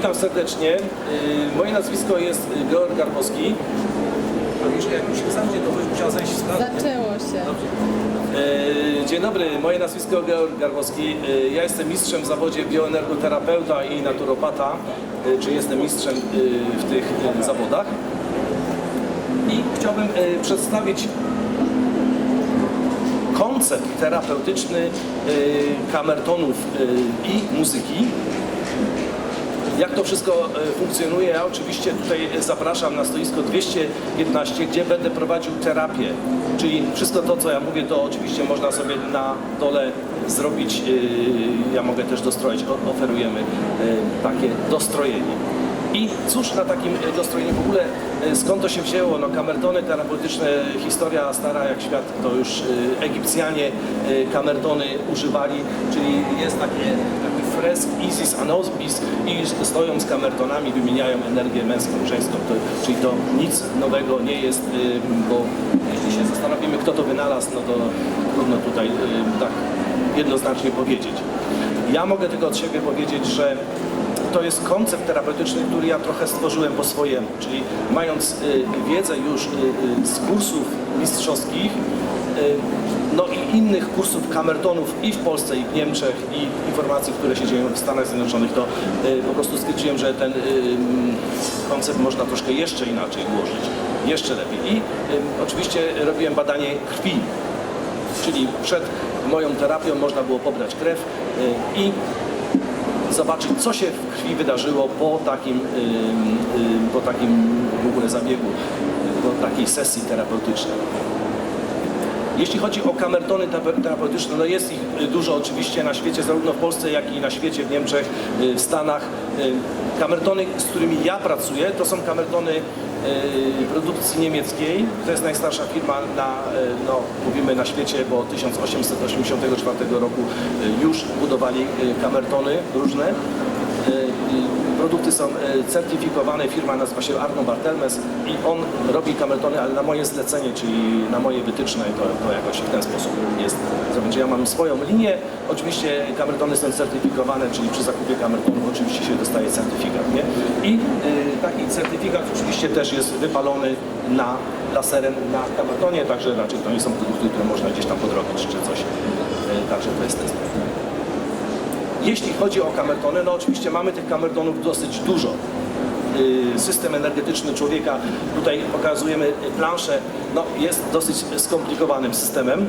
witam serdecznie. Y, Moje nazwisko jest y, Georg Garbowski. A jak już się zamknie, to byś musiał zejść z. Zaczęło się. E, Dzień dobry, moje nazwisko Georg Garbowski. E, Ja jestem mistrzem w zawodzie bioenergoterapeuta i naturopata, czy jestem mistrzem w tych zawodach. I chciałbym przedstawić koncept terapeutyczny kamertonów i muzyki. Jak to wszystko e, funkcjonuje? Ja oczywiście tutaj zapraszam na stoisko 215, gdzie będę prowadził terapię. Czyli wszystko to, co ja mówię, to oczywiście można sobie na dole zrobić. e, Ja mogę też dostroić, oferujemy e, takie dostrojenie. I cóż na takim dostrojeniu w ogóle, skąd to się wzięło? No kamertony terapeutyczne, historia stara jak świat, to już Egipcjanie kamertony używali, czyli jest takie, taki fresk Isis Anubis i stoją z kamertonami, wymieniają energię męską, żeńską, to, czyli to nic nowego nie jest, bo jeśli się zastanowimy, kto to wynalazł, no to trudno tutaj tak jednoznacznie powiedzieć. Ja mogę tylko od siebie powiedzieć, że to jest koncept terapeutyczny, który ja trochę stworzyłem po swojemu, czyli mając y, wiedzę już y, y, z kursów mistrzowskich, no i innych kursów kamertonów i w Polsce, i w Niemczech, i informacji, które się dzieją w Stanach Zjednoczonych, to y, po prostu stwierdziłem, że ten y, koncept można troszkę jeszcze inaczej ułożyć, jeszcze lepiej. I y, oczywiście robiłem badanie krwi, czyli przed moją terapią można było pobrać krew i zobaczyć, co się w krwi wydarzyło po takim, po takim w ogóle zabiegu, po takiej sesji terapeutycznej. Jeśli chodzi o kamertony terape- terapeutyczne, no jest ich y, dużo oczywiście na świecie, zarówno w Polsce, jak i na świecie, w Niemczech, y, w Stanach. Y, Kamertony, z którymi ja pracuję, to są kamertony produkcji niemieckiej. To jest najstarsza firma na, no, mówimy na świecie, bo 1884 roku już budowali kamertony różne. Produkty są y, certyfikowane, firma nazywa się Arno Bartelmes i on robi kamertony, ale na moje zlecenie, czyli na moje wytyczne, to, to jakoś w ten sposób jest zrobione. Ja mam swoją linię, oczywiście kamertony są certyfikowane, czyli przy zakupie kamertonów oczywiście się dostaje certyfikat, nie? I y, taki certyfikat oczywiście też jest wypalony na laserem na kamertonie, także raczej to nie są produkty, które można gdzieś tam podrobić czy coś. Y, Także to jest ten sposób. Jeśli chodzi o kamertony, no oczywiście mamy tych kamertonów dosyć dużo. Yy, System energetyczny człowieka, tutaj pokazujemy planszę, no jest dosyć skomplikowanym systemem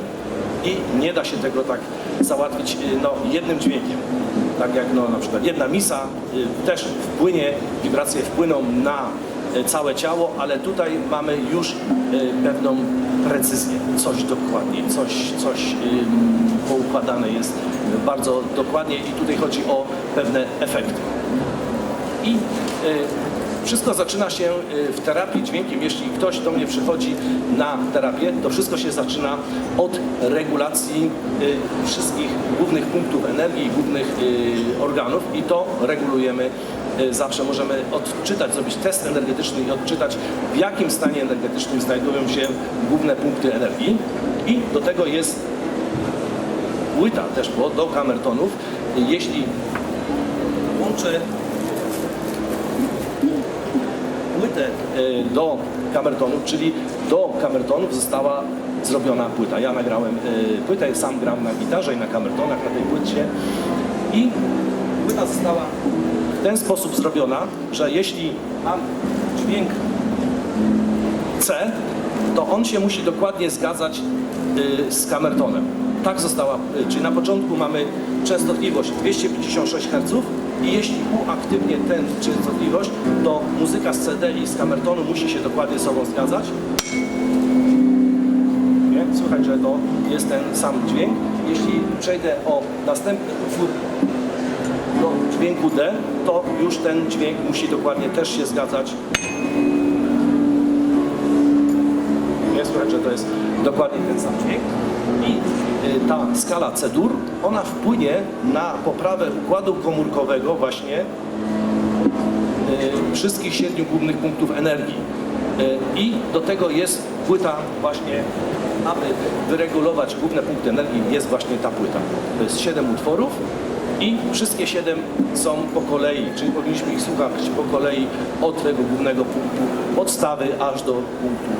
i nie da się tego tak załatwić yy, no, jednym dźwiękiem. Tak jak no, na przykład jedna misa yy, też wpłynie, wibracje wpłyną na całe ciało, ale tutaj mamy już yy, pewną precyzję, coś dokładnie, coś, coś yy, poukładane jest bardzo dokładnie i tutaj chodzi o pewne efekty. I wszystko zaczyna się w terapii dźwiękiem. Jeśli ktoś do mnie przychodzi na terapię, to wszystko się zaczyna od regulacji wszystkich głównych punktów energii, głównych organów i to regulujemy zawsze. Możemy odczytać, zrobić test energetyczny i odczytać w jakim stanie energetycznym znajdują się główne punkty energii i do tego jest płyta też było do kamertonów. Jeśli łączę płytę e, do kamertonów, czyli do kamertonów została zrobiona płyta. Ja nagrałem e, płytę, sam gram na gitarze i na kamertonach na tej płycie i płyta została w ten sposób zrobiona, że jeśli mam dźwięk C, to on się musi dokładnie zgadzać y, z kamertonem. Tak została, y, czyli na początku mamy częstotliwość 256 Hz i jeśli uaktywnię tę częstotliwość, to muzyka z CD i z kamertonu musi się dokładnie ze sobą zgadzać. Nie? Słychać, że to jest ten sam dźwięk. Jeśli przejdę o następny utwór dźwięku D, to już ten dźwięk musi dokładnie też się zgadzać nie słychać, że to jest dokładnie ten sam dźwięk. I y, ta skala C-dur, ona wpłynie na poprawę układu komórkowego właśnie y, wszystkich siedmiu głównych punktów energii. Y, I do tego jest płyta właśnie, aby wyregulować główne punkty energii, jest właśnie ta płyta. To jest siedem utworów I wszystkie siedem są po kolei, czyli powinniśmy ich słuchać po kolei od tego głównego punktu podstawy aż do punktu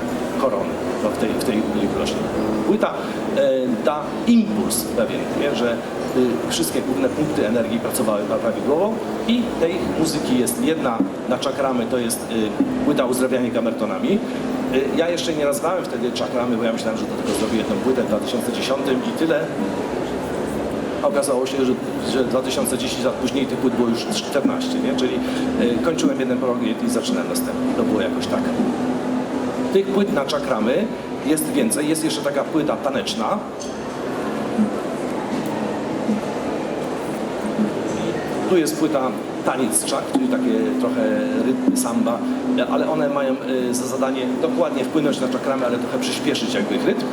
korony no w, tej, w tej ilości. Płyta e, da impuls pewien, nie? że y, wszystkie główne punkty energii pracowały prawidłowo i tej muzyki jest jedna na czakramy, to jest y, płyta uzdrawianie kamertonami. Y, Ja jeszcze nie nazwałem wtedy czakramy, bo ja myślałem, że do tego zrobię jedną płytę w 2010 i tyle. Okazało się, że, że 2010 lat później tych płyt było już 14, nie? czyli y, kończyłem jeden projekt i zaczynałem następny. To było jakoś tak. Tych płyt na czakramy jest więcej. Jest jeszcze taka płyta taneczna. Tu jest płyta taniec czak, czyli takie trochę rytmy samba, ale one mają y, za zadanie dokładnie wpłynąć na czakramy, ale trochę przyspieszyć jakby rytm.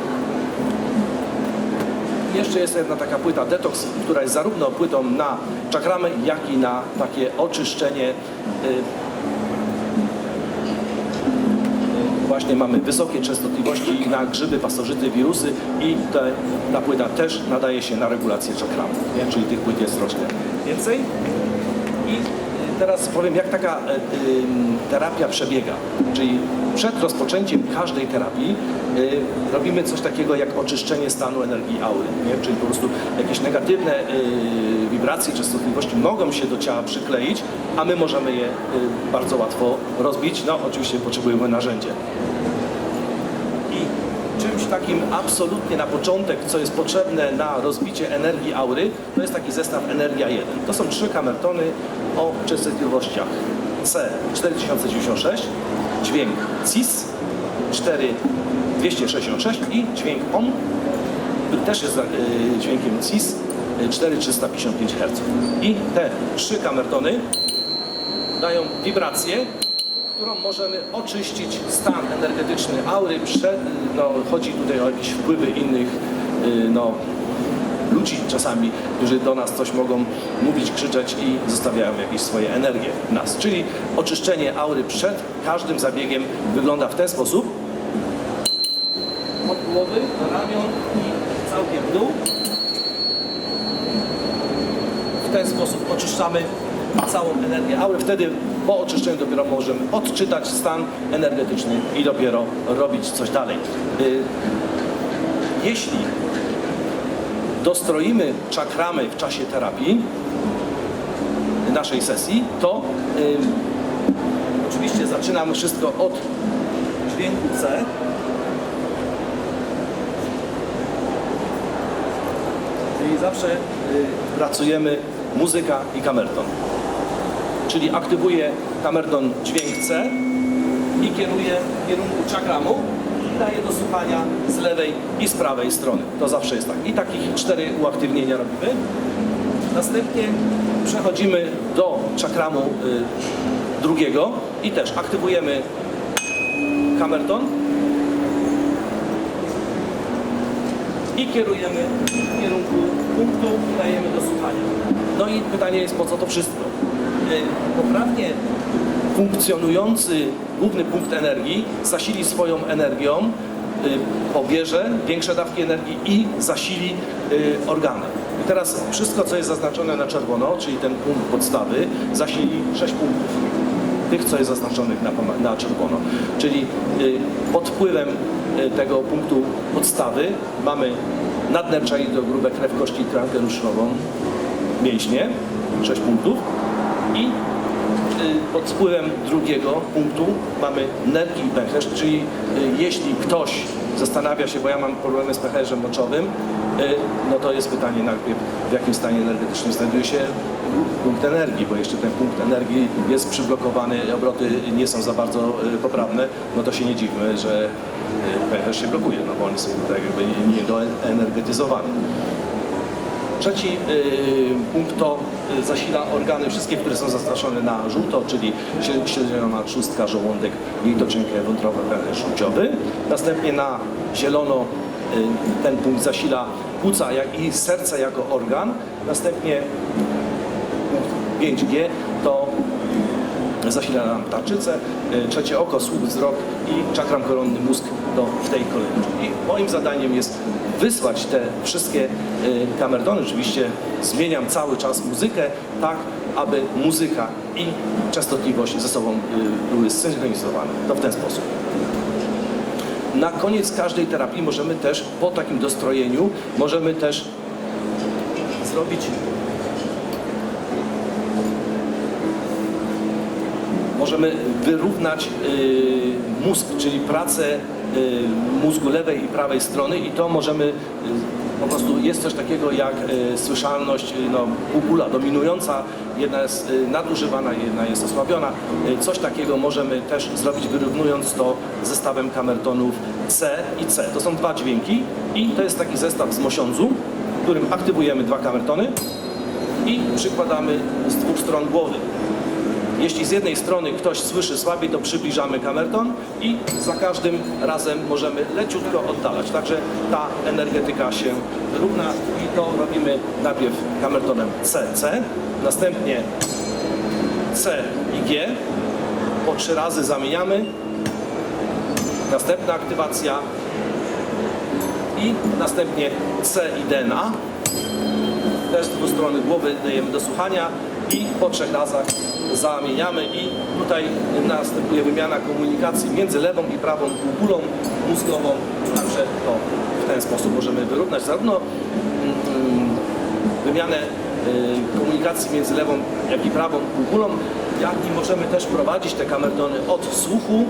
Jeszcze jest jedna taka płyta Detox, która jest zarówno płytą na czakramy, jak i na takie oczyszczenie. y, y, Właśnie mamy wysokie częstotliwości na grzyby, pasożyty, wirusy i te, ta płyta też nadaje się na regulację czakramy, czyli tych płyt jest troszkę więcej. I teraz powiem, jak taka e, ym, terapia przebiega. Czyli przed rozpoczęciem każdej terapii y, robimy coś takiego jak oczyszczenie stanu energii aury. Nie? Czyli po prostu jakieś negatywne wibracje, częstotliwości mogą się do ciała przykleić, a my możemy je bardzo łatwo rozbić. No oczywiście potrzebujemy narzędzia. Takim absolutnie na początek, co jest potrzebne na rozbicie energii aury, to jest taki zestaw Energia 1. To są trzy kamertony o częstotliwościach C4096, dźwięk CIS 4266 i dźwięk OM, który też jest y, dźwiękiem CIS y, 4355 Hz. I te trzy kamertony dają wibrację, którą możemy oczyścić stan energetyczny aury. Przed, no, chodzi tutaj o jakieś wpływy innych y, no, ludzi czasami, którzy do nas coś mogą mówić, krzyczeć i zostawiają jakieś swoje energie w nas. Czyli oczyszczenie aury przed każdym zabiegiem wygląda w ten sposób. Od głowy do ramion i całkiem w dół. W ten sposób oczyszczamy całą energię aury. Wtedy po oczyszczeniu dopiero możemy odczytać stan energetyczny i dopiero robić coś dalej. Y, Jeśli dostroimy czakramy w czasie terapii naszej sesji, to ym, oczywiście zaczynamy wszystko od dźwięku C. Czyli zawsze y, pracujemy muzyka i kamerton. Czyli aktywuję kamerton dźwięk C i kieruję w kierunku czakramu i daję do słuchania z lewej i z prawej strony. To zawsze jest tak. I takich cztery uaktywnienia robimy. Następnie przechodzimy do czakramu y, drugiego i też aktywujemy kamerton i kierujemy w kierunku punktu dajemy do słuchania. No i pytanie jest, po co to wszystko? Poprawnie funkcjonujący główny punkt energii zasili swoją energią, y, pobierze większe dawki energii i zasili y, organy. I teraz wszystko, co jest zaznaczone na czerwono, czyli ten punkt podstawy, zasili 6 punktów tych, co jest zaznaczonych na, na czerwono. Czyli y, pod wpływem tego punktu podstawy mamy nadnercza i do grube krew kości tkankę ruszową, mięśnie, 6 punktów i y, pod wpływem drugiego punktu mamy nerki i pęcherz, czyli y, jeśli ktoś zastanawia się, bo ja mam problemy z pęcherzem moczowym, y, no to jest pytanie najpierw, w jakim stanie energetycznym znajduje się punkt energii, bo jeszcze ten punkt energii jest przyblokowany, obroty nie są za bardzo poprawne, no to się nie dziwmy, że pęcherz się blokuje, no bo on jest tak jakby. Trzeci y, punkt to y, zasila organy, wszystkie, które są zaznaczone na żółto, czyli śle- śledziona trzustka, żołądek, jelitoczynkę, wątrobę, żółciowy. Następnie na zielono y, ten punkt zasila płuca jak i serce jako organ. Następnie punkt 5G to zasila nam tarczycę, trzecie oko, słuch, wzrok i czakram koronny mózg to w tej kolejności. I moim zadaniem jest wysłać te wszystkie y, kamertony. Oczywiście zmieniam cały czas muzykę tak, aby muzyka i częstotliwość ze sobą y, były zsynchronizowane. To w ten sposób. Na koniec każdej terapii możemy też, po takim dostrojeniu, możemy też zrobić możemy wyrównać y, mózg, czyli pracę mózgu lewej i prawej strony i to możemy y, po prostu jest coś takiego jak y, słyszalność y, no, półkula dominująca, jedna jest y, nadużywana, jedna jest osłabiona. Y, coś takiego możemy też zrobić wyrównując to zestawem kamertonów C i C. To są dwa dźwięki i to jest taki zestaw z mosiądzu, w którym aktywujemy dwa kamertony i przykładamy z dwóch stron głowy. Jeśli z jednej strony ktoś słyszy słabiej, to przybliżamy kamerton i za każdym razem możemy leciutko oddalać. Także ta energetyka się równa i to robimy najpierw kamertonem CC, następnie C i G. Po trzy razy zamieniamy. Następna aktywacja i następnie C i DNA też z dwóch strony głowy dajemy do słuchania i po trzech razach zamieniamy i tutaj następuje wymiana komunikacji między lewą i prawą półkulą mózgową, także to w ten sposób możemy wyrównać. Zarówno mm, wymianę y, komunikacji między lewą jak i prawą półkulą, jak i możemy też prowadzić te kamertony od słuchu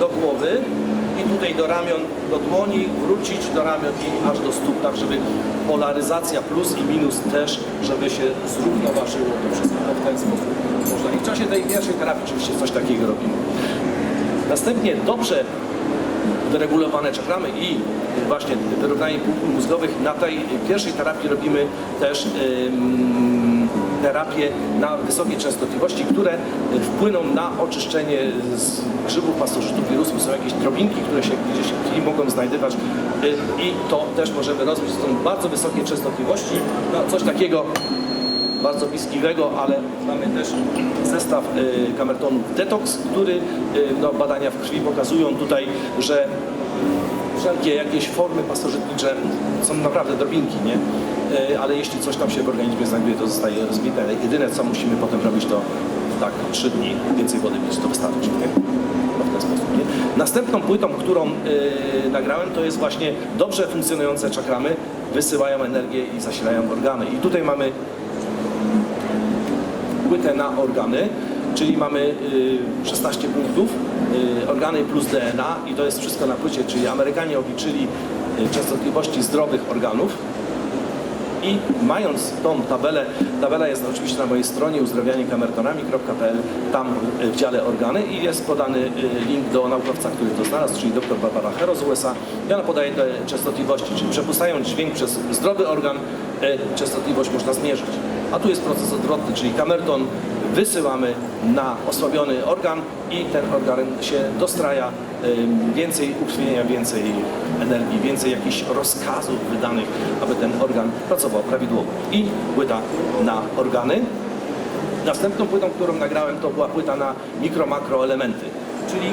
do głowy i tutaj do ramion, do dłoni, wrócić do ramion i aż do stóp, tak żeby polaryzacja plus i minus też, żeby się zrównoważyło to wszystko w ten sposób można. I w czasie tej pierwszej terapii oczywiście coś takiego robimy. Następnie dobrze wyregulowane czakramy i właśnie wyrównanie półkul mózgowych. Na tej pierwszej terapii robimy też ym, terapię na wysokiej częstotliwości, które wpłyną na oczyszczenie z grzybów, pasożytów, wirusów. Są jakieś drobinki, które się gdzieś mogą znajdywać y, i to też możemy rozbić. To są bardzo wysokie częstotliwości. No, coś takiego bardzo bliskiego, ale mamy też zestaw y, kamertonów Detox, który y, no, badania w krwi pokazują tutaj, że wszelkie jakieś formy pasożytnicze są naprawdę drobinki, nie? Y, ale jeśli coś tam się w organizmie znajduje, to zostaje rozbite. Jedyne co musimy potem robić, to tak 3 dni więcej wody mieć, to wystarczy. No. Nie? Następną płytą, którą y, nagrałem, to jest właśnie dobrze funkcjonujące czakramy, wysyłają energię i zasilają organy. I tutaj mamy płytę na organy, czyli mamy y, 16 punktów, y, organy plus DNA i to jest wszystko na płycie, czyli Amerykanie obliczyli y, częstotliwości zdrowych organów i mając tą tabelę, tabela jest oczywiście na mojej stronie uzdrowianiekamertonami.pl, tam y, w dziale organy i jest podany y, link do naukowca, który to znalazł, czyli dr Barbara Hero z USA i ona podaje te częstotliwości, czyli przepuszczając dźwięk przez zdrowy organ, y, częstotliwość można zmierzyć. A tu jest proces odwrotny, czyli kamerton wysyłamy na osłabiony organ i ten organ się dostraja, więcej ukrwienia, więcej energii, więcej jakichś rozkazów wydanych, aby ten organ pracował prawidłowo. I płyta na organy. Następną płytą, którą nagrałem, to była płyta na mikro-makro elementy, czyli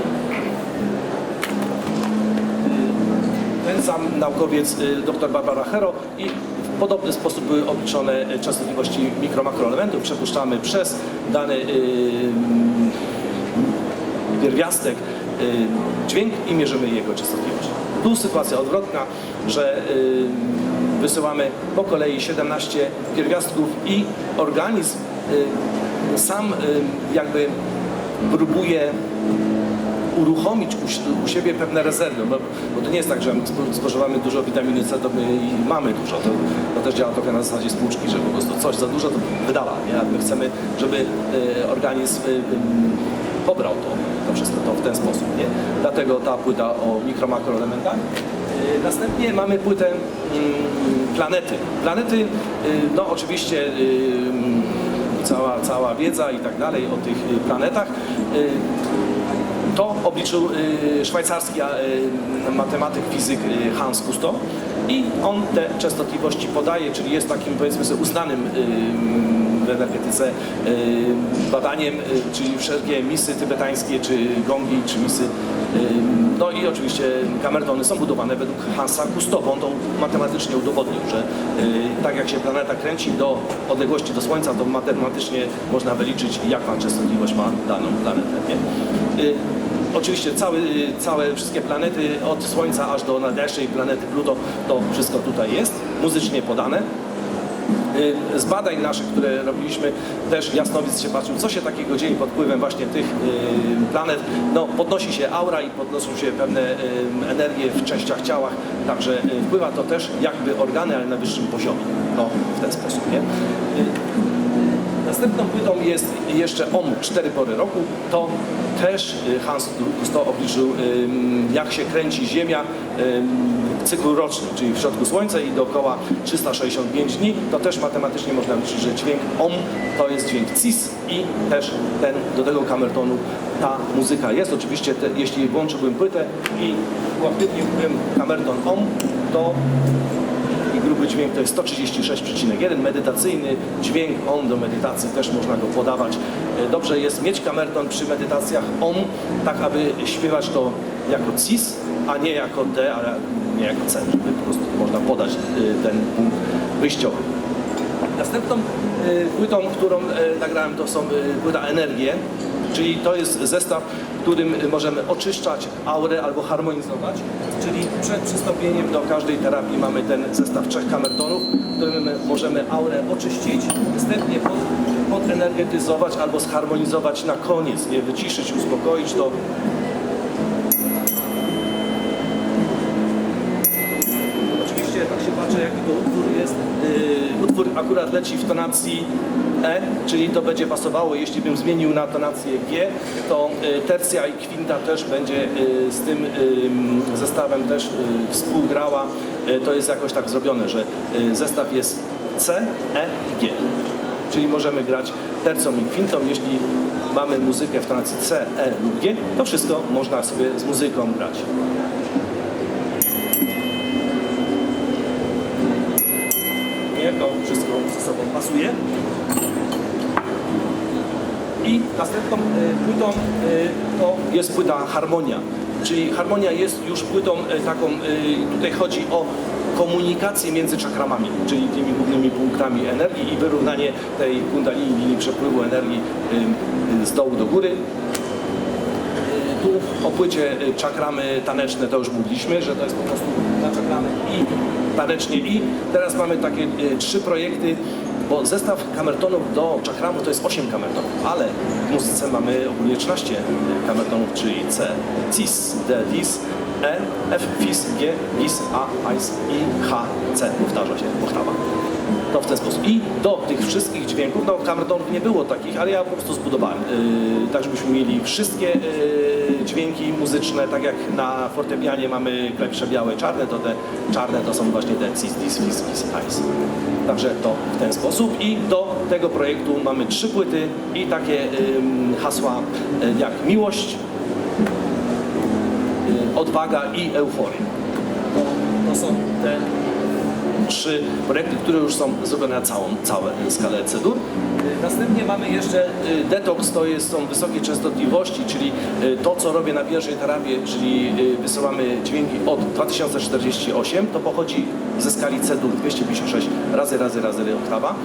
ten sam naukowiec y, dr Barbara Hero i w podobny sposób były obliczone y, częstotliwości mikro makroelementów. Przepuszczamy przez dany y, pierwiastek y, dźwięk i mierzymy jego częstotliwość. Tu sytuacja odwrotna, że y, wysyłamy po kolei 17 pierwiastków i organizm y, sam y, jakby próbuje uruchomić u, u siebie pewne rezerwy, bo, bo to nie jest tak, że my spo- spożywamy dużo witaminy C, to my i mamy dużo. To, to też działa trochę na zasadzie spłuczki, że po prostu coś za dużo to wydala. Nie? My chcemy, żeby e, organizm e, em, pobrał to, to wszystko to w ten sposób. Nie? Dlatego ta płyta o mikro makroelementach. E, Następnie mamy płytę mm, planety. Planety, y, no oczywiście y, cała, cała wiedza i tak dalej o tych y, planetach. To obliczył y, szwajcarski y, matematyk, fizyk y, Hans Kusto i on te częstotliwości podaje, czyli jest takim powiedzmy sobie uznanym w energetyce badaniem, czyli wszelkie misy tybetańskie, czy gongi, czy misy No i oczywiście kamertony są budowane według Hansa Gustowa. On to matematycznie udowodnił, że tak jak się planeta kręci do odległości do Słońca, to matematycznie można wyliczyć, jaką częstotliwość ma daną planetę. Nie? Y, Oczywiście cały, całe wszystkie planety od Słońca aż do najbliższej planety Pluto, to wszystko tutaj jest, muzycznie podane. Y, Z badań naszych, które robiliśmy, też jasnowic się patrzył, co się takiego dzieje pod wpływem właśnie tych y, planet. No, podnosi się aura i podnoszą się pewne y, energie w częściach ciała, także y, wpływa to też jakby organy, ale na wyższym poziomie. No, w ten sposób, nie? Następną płytą jest jeszcze OM 4 pory roku. To też y, Hans Gustav obliczył, jak się kręci Ziemia w cyklu rocznym, czyli w środku Słońca i dookoła 365 dni. To też matematycznie można liczyć, że dźwięk OM to jest dźwięk CIS i też ten, do tego kamertonu ta muzyka jest. Oczywiście te, jeśli włączyłbym płytę i uaktywniłbym kamerton OM, to i gruby dźwięk to jest 136,1. Medytacyjny dźwięk OM do medytacji też można go podawać. E, Dobrze jest mieć kamerton przy medytacjach OM, tak aby śpiewać to jako CIS, a nie jako D, ale nie jako C, żeby po prostu można podać e, ten punkt wyjściowy. Następną e, płytą, którą nagrałem, to są płyta Energie, czyli to jest zestaw, którym możemy oczyszczać aurę albo harmonizować, czyli przed przystąpieniem do każdej terapii mamy ten zestaw trzech kamertonów, którym my możemy aurę oczyścić, następnie pod, podenergetyzować albo zharmonizować na koniec, nie wyciszyć, uspokoić to Oczywiście tak się patrzę jaki to utwór jest. Yy, utwór akurat leci w tonacji E, czyli to będzie pasowało, jeśli bym zmienił na tonację G, to yy, tercja i kwinta też będzie yy, z tym yy, zestawem też współgrała. To jest jakoś tak zrobione, że zestaw jest C, E i G. Czyli możemy grać tercją i kwintą, jeśli mamy muzykę w tonacji C, E lub G, to wszystko można sobie z muzyką grać. Nie, to wszystko ze sobą pasuje. I następną y, płytą y, to jest płyta Harmonia. Czyli Harmonia jest już płytą y, taką, tutaj chodzi o komunikację między czakramami, czyli tymi głównymi punktami energii i wyrównanie tej kundalini, linii przepływu energii z dołu do góry. Tu o płycie czakramy taneczne to już mówiliśmy, że to jest po prostu na czakramy i tanecznie i teraz mamy takie trzy projekty, bo zestaw kamertonów do czakramu to jest 8 kamertonów, ale w muzyce mamy ogólnie 13 kamertonów, czyli C, Cis, D, Dis, E, F, Fis, G, Gis, A, Ais i H, C, powtarza się oktawa. To w ten sposób. I do tych wszystkich dźwięków, no kamertonów nie było takich, ale ja po prostu zbudowałem, yy, tak żebyśmy mieli wszystkie yy, dźwięki muzyczne, tak jak na fortepianie mamy klawisze białe czarne, to te czarne to są właśnie te cis, dis, fis, gis, ais. Także to w ten sposób. I do tego projektu mamy trzy płyty i takie ym, hasła y, jak miłość, y, odwaga i euforia. To, to są te trzy projekty, które już są zrobione na całą, skalę cedur. Y, Następnie mamy jeszcze y, detoks, to jest, są wysokie częstotliwości, czyli y, to, co robię na pierwszej terapii, czyli wysyłamy dźwięki od 2048, to pochodzi ze skali cedur 256 razy, razy, razy oktawa.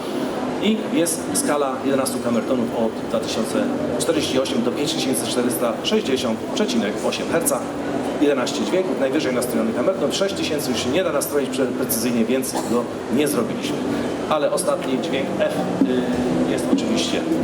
I jest skala 11 kamertonów od 2048 do 5460,8 Hz. 11 dźwięków, najwyżej nastrojony kamerton, 6000 już się nie da nastroić pre- precyzyjnie, więc go nie zrobiliśmy. Ale ostatni dźwięk F y, jest oczywiście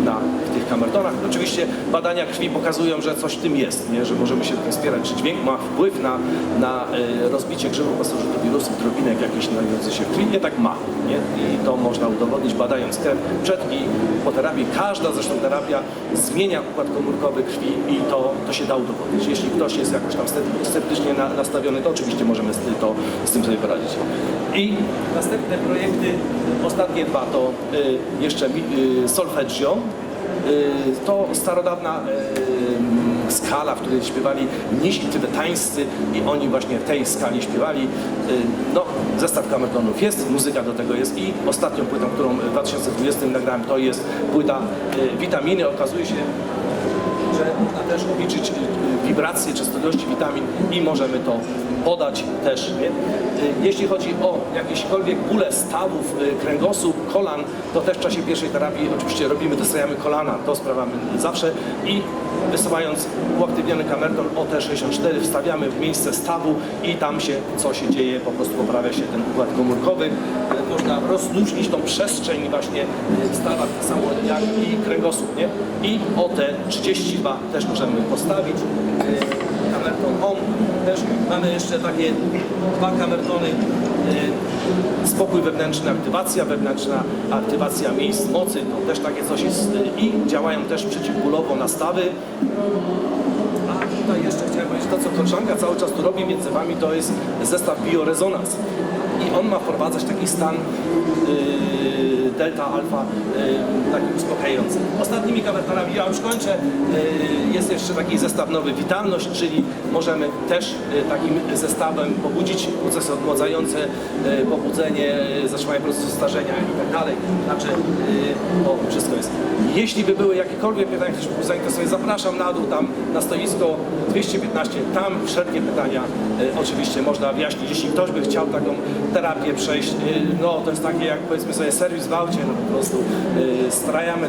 na tych kamertonach. Oczywiście badania krwi pokazują, że coś w tym jest, nie? że możemy się tym wspierać, czy dźwięk ma wpływ na, na y, rozbicie grzybu pasożytowirusów, drobinek jakichś znajdujących się w krwi. Nie tak ma. Nie? I to można udowodnić badając krew przed i po terapii. Każda zresztą terapia zmienia układ komórkowy krwi i to, to się da udowodnić. Jeśli ktoś jest jakoś tam scepty- sceptycznie na, nastawiony, to oczywiście możemy z, to, z tym sobie poradzić. I następne projekty, ostatnie dwa to y, jeszcze y. Y, to starodawna y, skala, w której śpiewali mnisi tybetańscy i oni właśnie w tej skali śpiewali. Y, no, zestaw kamertonów jest, muzyka do tego jest i ostatnią płytą, którą w 2020 nagrałem, to jest płyta Witaminy. Okazuje się, że można też obliczyć wibracje, częstotliwości witamin i możemy to podać też. Y, Jeśli chodzi o jakiekolwiek bóle stawów, y, kręgosłup, kolan, to też w czasie pierwszej terapii oczywiście robimy, dostrajamy kolana, to sprawamy zawsze i wysuwając uaktywniony kamerton OT64 wstawiamy w miejsce stawu i tam się co się dzieje, po prostu poprawia się ten układ komórkowy. Można rozluźnić tą przestrzeń właśnie w stawach, tak samo jak i kręgosłup, nie? I OT32 też możemy postawić. Y, Kamerton OM też mamy jeszcze takie dwa kamertony spokój wewnętrzny, aktywacja wewnętrzna, aktywacja miejsc mocy, to też takie coś jest y, i działają też przeciwbólowo nastawy. A tutaj jeszcze chciałem powiedzieć, to co koleżanka cały czas tu robi między Wami, to jest zestaw biorezonans. I on ma wprowadzać taki stan yy, delta, alfa, yy, taki uspokajający. Ostatnimi kamertonami, ja już kończę, yy, jest jeszcze taki zestaw nowy Witalność, czyli możemy też yy, takim zestawem pobudzić procesy odmładzające, pobudzenie, zatrzymanie procesu starzenia i tak dalej. Znaczy, to wszystko jest. Jeśli by były jakiekolwiek pytania, ktoś był zainteresowany, zapraszam na dół, tam na stoisko 215, tam wszelkie pytania y, oczywiście można wyjaśnić. Jeśli ktoś by chciał taką terapię przejść, y, no to jest takie jak powiedzmy sobie serwis w no po prostu y, strajamy,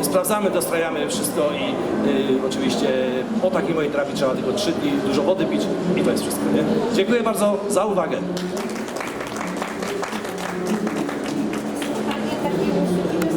y, sprawdzamy, dostrajamy wszystko i y, oczywiście po takiej mojej terapii trzeba tylko 3 dni dużo wody pić i to jest wszystko. Nie? Dziękuję bardzo za uwagę.